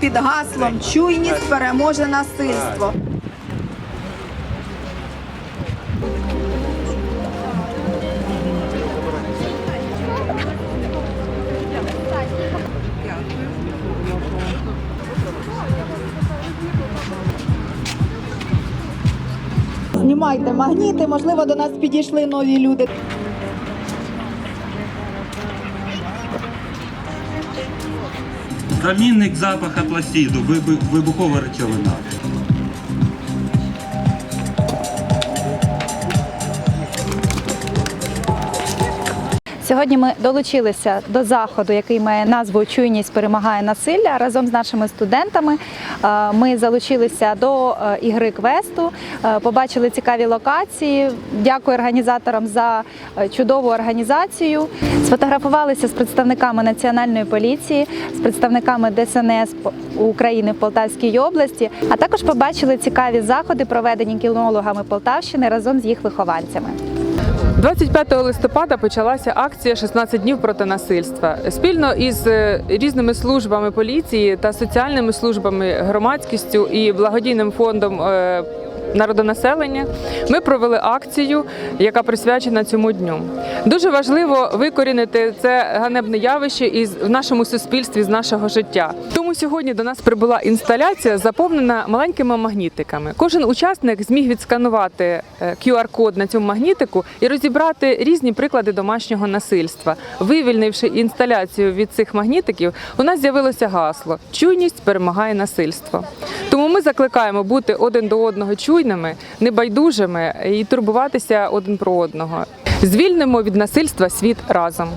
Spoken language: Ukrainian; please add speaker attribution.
Speaker 1: під гаслом Чуйність переможе насильство. Знімайте магніти, можливо, до нас підійшли нові люди.
Speaker 2: Замінник запаха пластиду, вибу- вибухова речовина.
Speaker 3: Сьогодні ми долучилися до заходу, який має назву Чуйність перемагає насилля разом з нашими студентами. Е, Ми залучилися до е, ігри квесту, е, побачили цікаві локації. Дякую організаторам за чудову організацію. Сфотографувалися з представниками національної поліції, з представниками ДСНС України в Полтавській області, а також побачили цікаві заходи, проведені кінологами Полтавщини разом з їх вихованцями.
Speaker 4: 25 листопада почалася акція «16 днів проти насильства. Спільно із е, різними службами поліції та соціальними службами, громадськістю і благодійним фондом. Е, Народонаселення ми провели акцію, яка присвячена цьому дню. Дуже важливо викорінити це ганебне явище із в нашому суспільстві з нашого життя. Тому сьогодні до нас прибула інсталяція, заповнена маленькими магнітиками. Кожен учасник зміг відсканувати е, QR-код на цьому магнітику і розібрати різні приклади домашнього насильства. Вивільнивши інсталяцію від цих магнітиків, у нас з'явилося гасло Чуйність перемагає насильство. Ми закликаємо бути один до одного чуйними, небайдужими і турбуватися один про одного. Звільнимо від насильства світ разом.